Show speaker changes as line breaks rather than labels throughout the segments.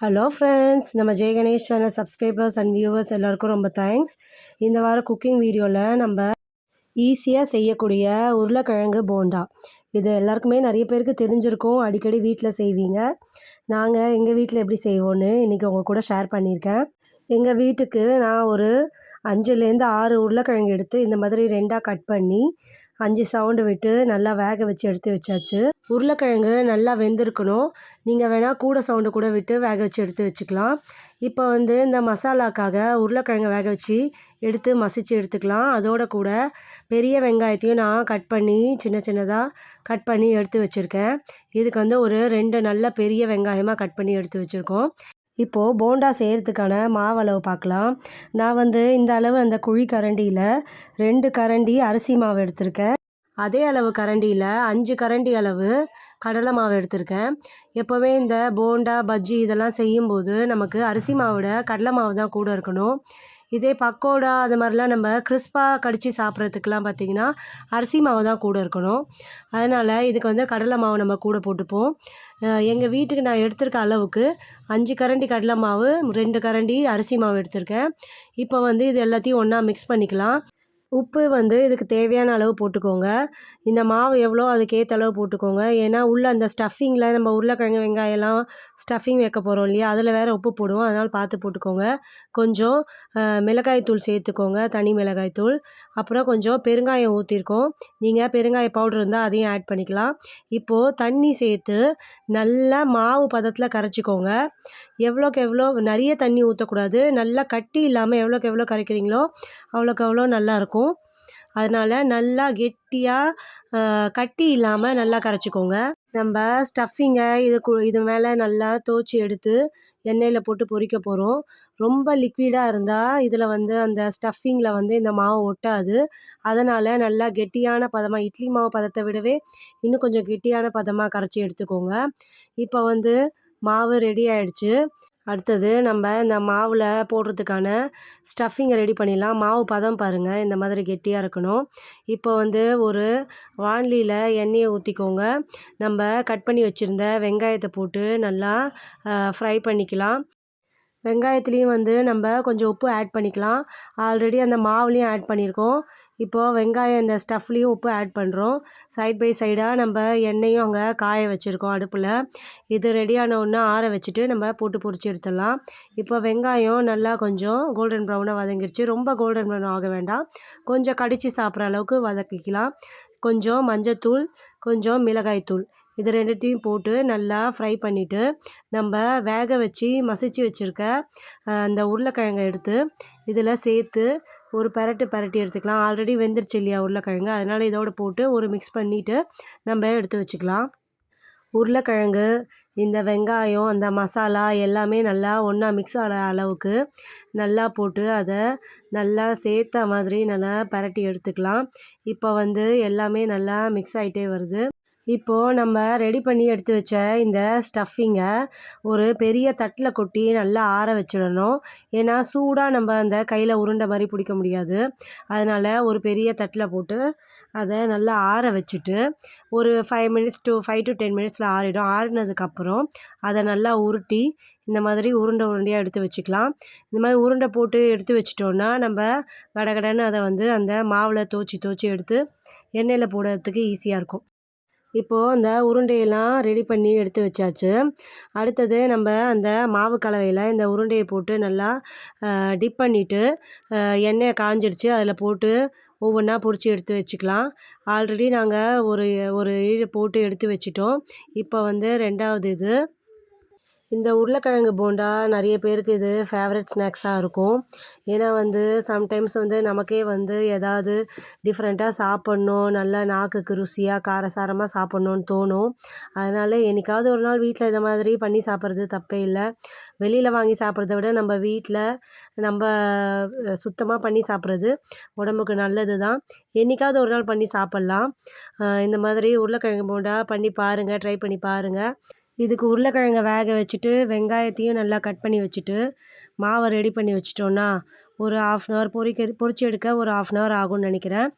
Hello friends நம்ம Jai Ganesh channel subscribers and viewers எல்லாருக்கும் ரொம்ப தேங்க்ஸ் இந்த வாரம் குக்கிங் வீடியோவில் நம்ம ஈஸியாக செய்யக்கூடிய உருளைக்கிழங்கு போண்டா. இது எல்லாருக்குமே நிறைய பேருக்கு தெரிஞ்சிருக்கும். அடிக்கடி வீட்டில் செய்வீங்க. நாங்கள் எங்கள் வீட்டில் எப்படி செய்வோன்னு இன்றைக்கி உங்கள் கூட ஷேர் பண்ணியிருக்கேன். எங்கள் வீட்டுக்கு நான் ஒரு அஞ்சுலேருந்து ஆறு உருளைக்கிழங்கு எடுத்து இந்த மாதிரி ரெண்டாக கட் பண்ணி அஞ்சு சவுண்டு விட்டு நல்லா வேக வச்சு எடுத்து வச்சாச்சு. உருளைக்கிழங்கு நல்லா வெந்திருக்கணும். நீங்கள் வேணால் கூட சவுண்டு கூட விட்டு வேக வச்சு எடுத்து வச்சுக்கலாம். இப்போ வந்து இந்த மசாலாக்காக உருளைக்கிழங்கு வேக வச்சு எடுத்து மசிச்சு எடுத்துக்கலாம். அதோட கூட பெரிய வெங்காயத்தையும் நான் கட் பண்ணி சின்ன சின்னதாக கட் பண்ணி எடுத்து வச்சுருக்கேன். இதுக்கு வந்து ஒரு ரெண்டு நல்ல பெரிய வெங்காயமாக கட் பண்ணி எடுத்து வச்சுருக்கோம். இப்போது போண்டா செய்கிறதுக்கான மாவளவு பார்க்கலாம். நான் வந்து இந்த அளவு அந்த குழி கரண்டியில் ரெண்டு கரண்டி அரிசி மாவு எடுத்திருக்கேன். அதே அளவு கரண்டியில் அஞ்சு கரண்டி அளவு கடலை மாவு எடுத்திருக்கேன். எப்போவுமே இந்த போண்டா பஜ்ஜி இதெல்லாம் செய்யும்போது நமக்கு அரிசி மாவோட கடலை மாவு தான் கூட இருக்கணும். இதே பக்கோடா அது மாதிரிலாம் நம்ம கிறிஸ்பாக கடித்து சாப்பிட்றதுக்கெலாம் பார்த்திங்கன்னா அரிசி மாவு தான் கூட இருக்கணும். அதனால் இதுக்கு வந்து கடலை மாவு நம்ம கூட போட்டுப்போம். எங்கள் வீட்டுக்கு நான் எடுத்திருக்க அளவுக்கு அஞ்சு கரண்டி கடலை மாவு ரெண்டு கரண்டி அரிசி மாவு எடுத்திருக்கேன். இப்போ வந்து இது எல்லாத்தையும் ஒன்றா மிக்ஸ் பண்ணிக்கலாம். உப்பு வந்து இதுக்கு தேவையான அளவு போட்டுக்கோங்க. இந்த மாவு எவ்வளோ அதுக்கேற்ற அளவு போட்டுக்கோங்க. ஏன்னா உள்ளே அந்த ஸ்டஃபிங்கில் நம்ம உருளைக்கிழங்கு வெங்காயம்லாம் ஸ்டஃபிங் வைக்க போகிறோம் இல்லையா? அதில் வேறு உப்பு போடுவோம். அதனால் பார்த்து போட்டுக்கோங்க. கொஞ்சம் மிளகாய் தூள் சேர்த்துக்கோங்க. தனி மிளகாய் தூள். அப்புறம் கொஞ்சம் பெருங்காயம் ஊற்றிருக்கோம் நீங்கள் பெருங்காய பவுடர் இருந்தால் அதையும் ஆட் பண்ணிக்கலாம். இப்போது தண்ணி சேர்த்து நல்லா மாவு பதத்தில் கரைச்சிக்கோங்க. எவ்வளோக்கு எவ்வளோ நிறைய தண்ணி ஊற்றக்கூடாது நல்லா கட்டி இல்லாமல் எவ்வளோக்கு எவ்வளோ கரைக்கிறீங்களோ அவ்வளோக்கு அவ்வளோ நல்லாயிருக்கும் அதனால் நல்லா கெட்டியாக கட்டி இல்லாமல் நல்லா கரைச்சிக்கோங்க. நம்ம ஸ்டஃபிங்கை இது கு இது மேலே நல்லா தோச்சி எடுத்து எண்ணெயில் போட்டு பொரிக்க போகிறோம் ரொம்ப லிக்விடாக இருந்தால் இதில் வந்து அந்த ஸ்டஃபிங்கில் வந்து இந்த மாவு ஒட்டாது. அதனால் நல்லா கெட்டியான பதமாக இட்லி மாவு பதத்தை விடவே இன்னும் கொஞ்சம் கெட்டியான பதமாக கரைச்சி எடுத்துக்கோங்க. இப்போ வந்து மாவு ரெடி ஆகிடுச்சு அடுத்தது நம்ம இந்த மாவில் போடுறதுக்கான ஸ்டஃபிங்கை ரெடி பண்ணிடலாம். மாவு பதம் பாருங்கள் இந்த மாதிரி கெட்டியாக இருக்கணும். இப்போ வந்து ஒரு வான்லியில் எண்ணெயை ஊற்றிக்கோங்க நம்ம கட் பண்ணி வச்சுருந்த வெங்காயத்தை போட்டு நல்லா ஃப்ரை பண்ணிக்கலாம். வெங்காயத்துலேயும் வந்து நம்ம கொஞ்சம் உப்பு ஆட் பண்ணிக்கலாம். ஆல்ரெடி அந்த மாவுலேயும் ஆட் பண்ணியிருக்கோம் இப்போது வெங்காயம் இந்த ஸ்டஃப்லேயும் உப்பு ஆட் பண்ணுறோம் சைட் பை சைடாக நம்ம எண்ணெயும் அங்கே காய வச்சுருக்கோம் அடுப்பில். இது ரெடியான ஒன்று ஆற வச்சுட்டு நம்ம போட்டு பொறிச்சு எடுத்துடலாம். இப்போ வெங்காயம் நல்லா கொஞ்சம் கோல்டன் ப்ரௌனாக வதங்கிருச்சு. ரொம்ப கோல்டன் ப்ரௌன் ஆக வேண்டாம். கொஞ்சம் கடித்து சாப்பிட்ற அளவுக்கு வதக்கிக்கலாம். கொஞ்சம் மஞ்சத்தூள் கொஞ்சம் மிளகாய்த்தூள். இது ரெண்டுத்தையும் போட்டு நல்லா ஃப்ரை பண்ணிவிட்டு நம்ம வேக வச்சு மசிச்சு வச்சுருக்க அந்த உருளைக்கிழங்கை எடுத்து இதில் சேர்த்து ஒரு பரட்டு பரட்டி எடுத்துக்கலாம். ஆல்ரெடி வெந்துருச்சு இல்லையா உருளைக்கிழங்கு? அதனால் இதோடு போட்டு ஒரு மிக்ஸ் பண்ணிவிட்டு நம்ம எடுத்து வச்சுக்கலாம். உருளைக்கிழங்கு இந்த வெங்காயம் அந்த மசாலா எல்லாமே நல்லா ஒன்றா மிக்ஸ் ஆகிற அளவுக்கு நல்லா போட்டு அதை நல்லா சேர்த்த மாதிரி நல்லா பரட்டி எடுத்துக்கலாம். இப்போ வந்து எல்லாமே நல்லா மிக்ஸ் ஆகிட்டே வருது. இப்போது நம்ம ரெடி பண்ணி எடுத்து வச்ச இந்த ஸ்டஃபிங்கை ஒரு பெரிய தட்டில் கொட்டி நல்லா ஆற வச்சிடணும். ஏன்னா சூடாக நம்ம அந்த கையில் உருண்டை மாதிரி பிடிக்க முடியாது. அதனால் ஒரு பெரிய தட்டில் போட்டு அதை நல்லா ஆற வச்சுட்டு ஒரு five minutes to five to ten மினிட்ஸில் ஆறிடும். ஆறினதுக்கப்புறம் அதை நல்லா உருட்டி இந்த மாதிரி உருண்டை உருண்டையாக எடுத்து வச்சுக்கலாம். இந்த மாதிரி உருண்டை போட்டு எடுத்து வச்சிட்டோன்னா நம்ம கடகடன்னு அதை வந்து அந்த மாவில் தோச்சி தோச்சி எடுத்து எண்ணெயில் போடுறதுக்கு ஈஸியாக இருக்கும். இப்போது அந்த உருண்டையெல்லாம் ரெடி பண்ணி எடுத்து வச்சாச்சு. அடுத்தது நம்ம அந்த மாவு கலவையில் இந்த உருண்டையை போட்டு நல்லா டிப் பண்ணிவிட்டு எண்ணெயை காஞ்சிடுச்சு. அதில் போட்டு ஒவ்வொன்றா பொறிச்சு எடுத்து வச்சுக்கலாம். ஆல்ரெடி நாங்கள் ஒரு ஒரு போட்டு எடுத்து வச்சிட்டோம். இப்போ வந்து ரெண்டாவது இது இந்த உருளைக்கிழங்கு போண்டா நிறைய பேருக்கு இது ஃபேவரட் ஸ்நாக்ஸாக இருக்கும். ஏன்னா வந்து சம்டைம்ஸ் வந்து நமக்கே வந்து எதாவது டிஃப்ரெண்ட்டாக சாப்பிட்ணும். நல்லா நாக்குக்கு ருசியாக காரசாரமாக சாப்பிட்ணுன்னு தோணும். அதனால் என்றைக்காவது ஒரு நாள் வீட்டில் இதை மாதிரி பண்ணி சாப்பிட்றது தப்பே இல்லை. வெளியில் வாங்கி சாப்பிட்றத விட நம்ம வீட்டில் நம்ம சுத்தமாக பண்ணி சாப்பிட்றது உடம்புக்கு நல்லது தான் என்றைக்காவது ஒரு நாள் பண்ணி சாப்பிட்லாம். இந்த மாதிரி உருளைக்கிழங்கு போண்டா பண்ணி பாருங்கள் ட்ரை பண்ணி பாருங்கள் இதுக்கு உருளைக்கிழங்க வேக வச்சுட்டு வெங்காயத்தையும் நல்லா கட் பண்ணி வச்சுட்டு மாவை ரெடி பண்ணி வச்சிட்டோன்னா ஒரு ஆஃப் அன் ஹவர் பொரிக்க பொறிச்சு எடுக்க ஒரு ஆஃப் அன் ஹவர் ஆகும்னு நினைக்கிறேன்.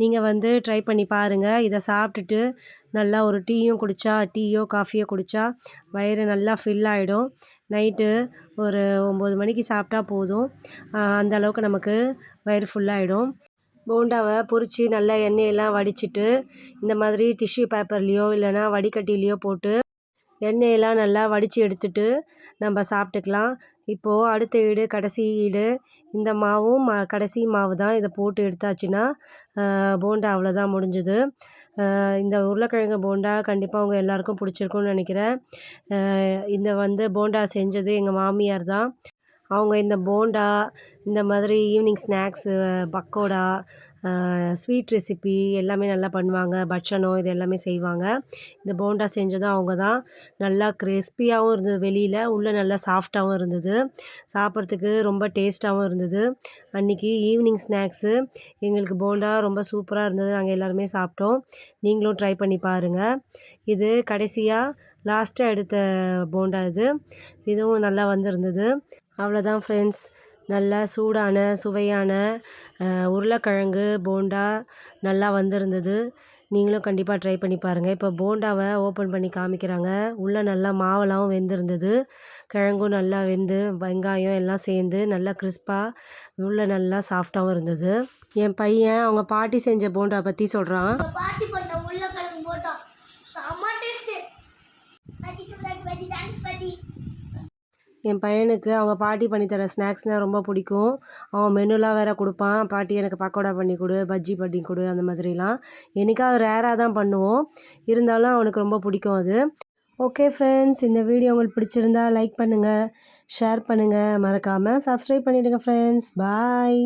நீங்கள் வந்து ட்ரை பண்ணி பாருங்கள் இதை சாப்பிட்டுட்டு நல்லா ஒரு டீயும் குடித்தா டீயோ காஃபியோ குடித்தா வயிறு நல்லா ஃபில் ஆகிடும் நைட்டு ஒரு ஒம்பது மணிக்கு சாப்பிட்டா போதும். அந்த அளவுக்கு நமக்கு வயிறு ஃபுல்லாகிடும் போண்டாவை பொரித்து நல்லா எண்ணெயெல்லாம் வடிச்சிட்டு இந்த மாதிரி டிஷ்யூ பேப்பர்லேயோ இல்லைனா வடிகட்டிலேயோ போட்டு எண்ணெயெல்லாம் நல்லா வடித்து எடுத்துட்டு நம்ம சாப்பிட்டுக்கலாம். இப்போது அடுத்த ஈடு கடைசி ஈடு இந்த மாவும் ம கடைசி மாவு தான் இதை போட்டு எடுத்தாச்சுன்னா போண்டா அவ்வளோதான் முடிஞ்சுது. இந்த உருளைக்கிழங்கு போண்டா கண்டிப்பாக அவங்க எல்லாருக்கும் பிடிச்சிருக்கும்னு நினைக்கிறேன். இந்த வந்து போண்டா செஞ்சது எங்கள் மாமியார் தான். அவங்க இந்த போண்டா இந்த மாதிரி evening snacks pakoda sweet recipe எல்லாமே நல்லா பண்ணுவாங்க. பட்சணம் இது எல்லாமே செய்வாங்க. இந்த போண்டா செஞ்சதும் அவங்க தான் நல்லா கிறிஸ்பியாகவும் இருந்தது வெளியில் உள்ளே நல்லா சாஃப்டாகவும் இருந்தது. சாப்பிட்றதுக்கு ரொம்ப டேஸ்ட்டாகவும் இருந்தது. அன்றைக்கி ஈவினிங் ஸ்நாக்ஸு எங்களுக்கு போண்டா ரொம்ப சூப்பராக இருந்தது. நாங்கள் எல்லாருமே சாப்பிட்டோம். நீங்களும் ட்ரை பண்ணி பாருங்கள் இது கடைசியாக லாஸ்ட்டாக எடுத்த போண்டா இது. இதுவும் நல்லா வந்திருந்தது. அவ்வளோதான் ஃப்ரெண்ட்ஸ் நல்லா சூடான சுவையான உருளைக்கிழங்கு போண்டா நல்லா வந்திருந்தது. நீங்களும் கண்டிப்பாக ட்ரை பண்ணி பாருங்கள் இப்போ போண்டாவை ஓப்பன் பண்ணி காமிக்கிறாங்க. உள்ளே நல்லா மாவெல்லாம் வெந்திருந்தது. கிழங்கும் நல்லா வெந்து வெங்காயம் எல்லாம் சேர்ந்து நல்லா கிறிஸ்பாக உள்ளே நல்லா சாஃப்டாகவும் இருந்தது. என் பையன் அவங்க பாட்டி செஞ்ச போண்டா பற்றி சொல்கிறான்
பாட்டி பண்ண உருளைக்கிழங்கு போட்டோம் சொல்றாங்க பாட்டி தேங்க்ஸ் பாட்டி
என் பையனுக்கு அவங்க பாட்டி பண்ணித்தர ஸ்நாக்ஸ்னால் ரொம்ப பிடிக்கும். அவன் மெனுலாம் வேறு கொடுப்பான். பாட்டி எனக்கு பக்கோடா பண்ணி கொடு பஜ்ஜி பண்ணி கொடு அந்த மாதிரிலாம். என்னைக்காவது ரேராக தான் பண்ணுவோம். இருந்தாலும் அவனுக்கு ரொம்ப பிடிக்கும் அது. ஓகே ஃப்ரெண்ட்ஸ் இந்த வீடியோ உங்களுக்கு பிடிச்சிருந்தா லைக் பண்ணுங்கள் ஷேர் பண்ணுங்கள் மறக்காமல் சப்ஸ்கிரைப் பண்ணிவிடுங்க ஃப்ரெண்ட்ஸ். பாய்.